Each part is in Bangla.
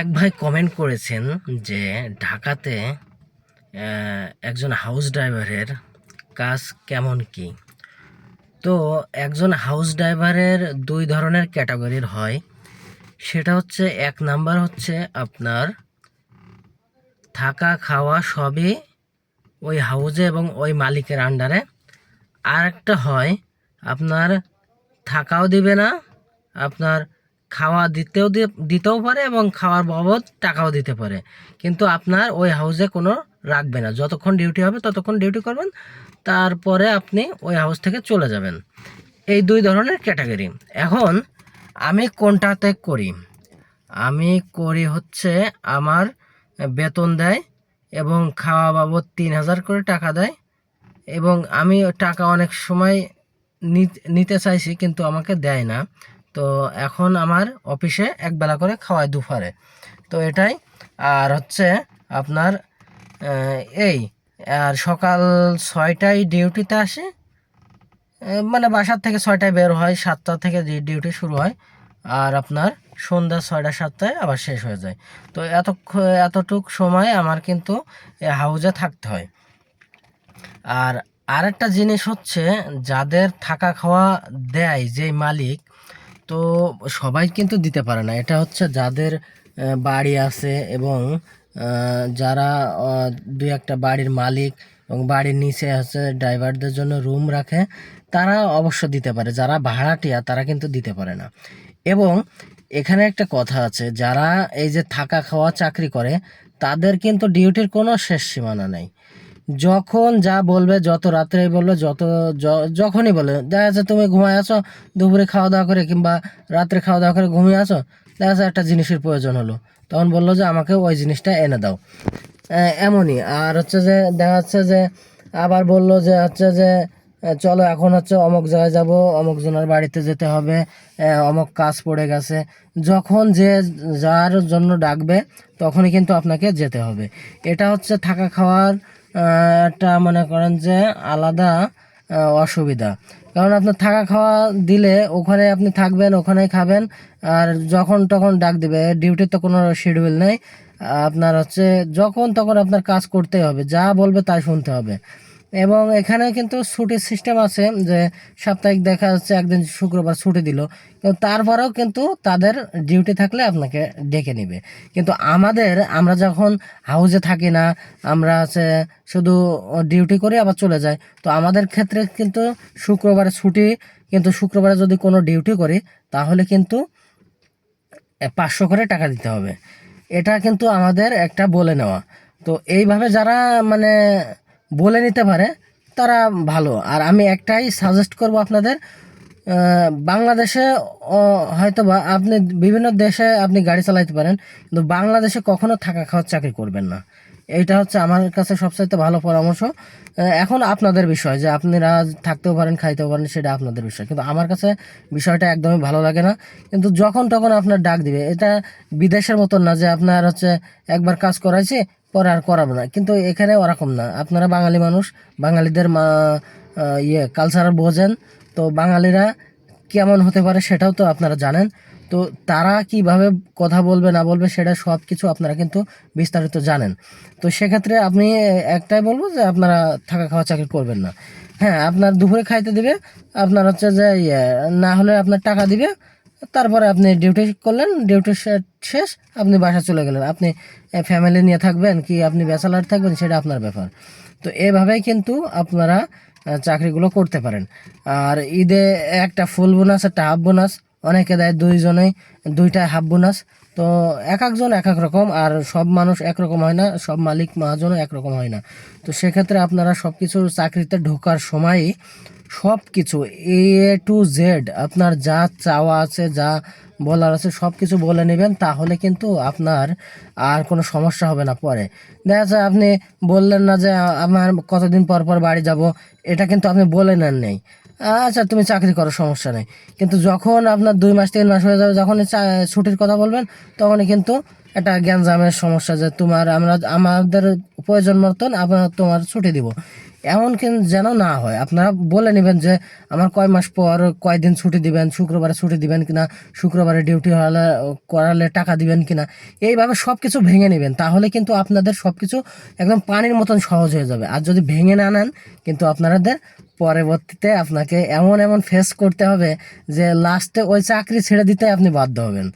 এক ভাই কমেন্ট করেছেন যে ঢাকাতে একজন হাউস ড্রাইভারের কাজ কেমন কি? তো একজন হাউস ড্রাইভারের দুই ধরনের ক্যাটাগরির হয়। সেটা হচ্ছে, এক নাম্বার হচ্ছে আপনার থাকা খাওয়া সবই ওই হাউজে এবং ওই মালিকের আন্ডারে আর একটা হয়, আপনার থাকাও দিবে না, আপনার খাওয়া দিতেও দিতেও পারে এবং খাওয়ার বাবদ টাকাও দিতে পারে। কিন্তু আপনার ওই হাউসে কোনো রাখবে না। যতক্ষণ ডিউটি হবে ততক্ষণ ডিউটি করবেন, তারপরে আপনি ওই হাউস থেকে চলে যাবেন। এই দুই ধরনের ক্যাটাগরি এখন আমি কোনটাতে করি? আমি করি হচ্ছে আমার বেতন দেয় এবং খাওয়া বাবদ তিন হাজার করে টাকা দেয় এবং আমি টাকা অনেক সময় নিতে চাইছি কিন্তু আমাকে দেয় না। তো এখন আমার অফিসে একবেলা করে খাওয়ায় দুপুরে। তো এটাই। আর হচ্ছে আপনার এই, আর সকাল ছয়টায় ডিউটিতে আসে। মানে বাসার থেকে ছয়টায় বের হয়, সাতটা থেকে ডিউটি শুরু হয়। আর আপনার সন্ধ্যা ছয়টা, সাতটায় আবার শেষ হয়ে যায়। তো এত এতটুক সময় আমার কিন্তু হাউজে থাকতে হয়। আর আরেকটা জিনিস হচ্ছে, যাদের থাকা খাওয়া দেয় যে মালিক তো সবাই কিন্তু দিতে পারে না। এটা হচ্ছে যাদের বাড়ি আছে এবং যারা দুই একটা বাড়ির মালিক এবং বাড়ির নিচে আছে ড্রাইভারদের জন্য রুম রাখে, তারা অবশ্য দিতে পারে। যারা ভাড়াটিয়া, তারা কিন্তু দিতে পারে না। এবং এখানে একটা কথা আছে, যারা এই যে থাকা খাওয়া চাকরি করে, তাদের কিন্তু ডিউটির কোনো শেষ সীমানা নেই। যখন যা বলবে, যত রাত্রে বলবে, যত যখনই বলে দেখা যাচ্ছে তুমি ঘুমায় আছো, দুপুরে খাওয়া দাওয়া করে কিংবা রাত্রে খাওয়া দাওয়া করে ঘুমিয়ে আসো দেখা যাচ্ছে একটা জিনিসের প্রয়োজন হলো। তখন বলল যে, আমাকে ওই জিনিসটা এনে দাও। এমনই। আর হচ্ছে যে, দেখা যাচ্ছে যে, আবার বলল যে, হচ্ছে যে চলো এখন হচ্ছে অমুক জায়গায় যাব। অমুক জনের বাড়িতে যেতে হবে। অমুক কাজ পড়ে গেছে। যখন যে যার জন্য ডাকবে, তখনই কিন্তু আপনাকে যেতে হবে। এটা হচ্ছে থাকা খাওয়ার একটা মনে করেন যে আলাদা অসুবিধা। কারণ আপনার থাকা খাওয়া দিলে ওখানে আপনি থাকবেন, ওখানেই খাবেন, আর যখন তখন ডাক দেবে। ডিউটির তো কোনো শিডিউল নেই। আপনার হচ্ছে যখন তখন আপনার কাজ করতেই হবে। যা বলবে তাই শুনতে হবে। এবং এখানে কিন্তু ছুটির সিস্টেম আছে যে সাপ্তাহিক দেখা যাচ্ছে, একদিন শুক্রবার ছুটি দিল। কিন্তু তারপরেও কিন্তু তাদের ডিউটি থাকলে আপনাকে ডেকে নেবে। কিন্তু আমাদের, আমরা যখন হাউসে থাকি না, আমরা আছে শুধু ডিউটি করে আবার চলে যাই। তো আমাদের ক্ষেত্রে কিন্তু শুক্রবারে ছুটি, কিন্তু শুক্রবারে যদি কোনো ডিউটি করি, তাহলে কিন্তু পাঁচশো করে টাকা দিতে হবে। এটা কিন্তু আমাদের একটা বলে নেওয়া। তো এইভাবে যারা মানে বলে নিতে পারে, তারা ভালো। আর আমি একটাই সাজেস্ট করব আপনাদের বাংলাদেশে হয়তো বা আপনি বিভিন্ন দেশে আপনি গাড়ি চালাইতে পারেন, কিন্তু বাংলাদেশে কখনো থাকা খাওয়ার চাকরি করবেন না। এইটা হচ্ছে আমার কাছে সবচাইতে ভালো পরামর্শ। এখন আপনাদের বিষয়, যে আপনারা থাকতেও পারেন, খাইতেও পারেন, সেটা আপনাদের বিষয়। কিন্তু আমার কাছে বিষয়টা একদমই ভালো লাগে না। কিন্তু যখন তখন আপনার ডাক দিবে। এটা বিদেশের মতন না যে আপনার হচ্ছে একবার কাজ করাইছে পরে আর করাবো না। কিন্তু এখানে ওরকম না। আপনারা বাঙালি মানুষ বাঙালিদের মা ইয়ে কালচার বোঝেন। তো বাঙালিরা কেমন হতে পারে সেটাও তো আপনারা জানেন। তো তারা কীভাবে কথা বলবে না বলবে সেটা সব কিছু আপনারা কিন্তু বিস্তারিত জানেন। তো সেক্ষেত্রে আপনি একটাই বলব যে আপনারা থাকা খাওয়া চাকরি করবেন না। হ্যাঁ আপনার দুপুরে খাইতে দিবে আপনার হচ্ছে যে ইয়ে, না হলে আপনার টাকা দিবে তারপরে আপনি ডিউটি করলেন ডিউটি শেষ, আপনি বাসা চলে গেলেন। আপনি ফ্যামিলি নিয়ে থাকবেন কি আপনি ব্যাচেলার থাকবেন সেটা আপনার ব্যাপার। তো এভাবেই কিন্তু আপনারা চাকরিগুলো করতে পারেন। আর ঈদে একটা ফুল বোনাস একটা হাফ বোনাস অনেকে দেয় দুইজনেই দুইটা হাফ বোনাস তো এক একজন এক এক রকম, আর সব মানুষ একরকম হয় না, সব মালিক, মহাজনও একরকম হয় না। তো সেক্ষেত্রে আপনারা সব কিছু চাকরিতে ঢোকার সময়ই সব কিছু এ টু জেড আপনার যা চাওয়া আছে, যা বলার আছে সব কিছু বলে নেবেন, তাহলে কিন্তু আপনার আর কোনো সমস্যা হবে না পরে। দেখা যাচ্ছে আপনি বললেন না যে, আমার কতদিন পর পর বাড়ি যাব, এটা কিন্তু আপনি বলে নেন নেই। আচ্ছা তুমি চাকরি করো, সমস্যা নেই। কিন্তু যখন আপনার দুই মাস, তিন মাস হয়ে যাবে যখন ছুটির কথা বলবেন, তখনই কিন্তু একটা গ্যাঞ্জামের সমস্যা যে, তোমার আমরা, আমাদের প্রয়োজন মতন আপনার তোমার ছুটি দিব। এমন কিন্তু যেন না হয়। আপনারা বলে নেবেন যে, আমার কয় মাস পর কয়দিন ছুটি দিবেন? শুক্রবারে ছুটি দিবেন কিনা শুক্রবারে ডিউটি হলে, করালে টাকা দিবেন কিনা এইভাবে সব কিছু ভেঙে নেবেন। তাহলে কিন্তু আপনাদের সব কিছু একদম পানির মতন সহজ হয়ে যাবে। আর যদি ভেঙে না নেন, কিন্তু আপনাদের পরবর্তীতে আপনাকে এমন এমন ফেস করতে হবে যে, লাস্টে ওই চাকরি ছেড়ে দিতে আপনি বাধ্য হবেন।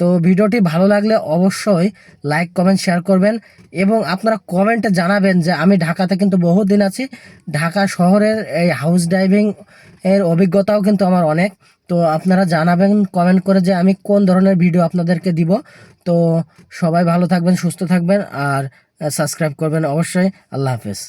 তো ভিডিওটি ভালো লাগলে অবশ্যই লাইক, কমেন্ট, শেয়ার করবেন এবং আপনারা কমেন্টে জানাবেন যে আমি ঢাকাতে কিন্তু বহুদিন আছি। ঢাকা শহরের এই হাউস ড্রাইভিং এর অভিজ্ঞতাও কিন্তু আমার অনেক। তো আপনারা জানাবেন কমেন্ট করে যে আমি কোন ধরনের ভিডিও আপনাদেরকে দিব। তো সবাই ভালো থাকবেন, সুস্থ থাকবেন আর সাবস্ক্রাইব করবেন অবশ্যই। আল্লাহ হাফেজ।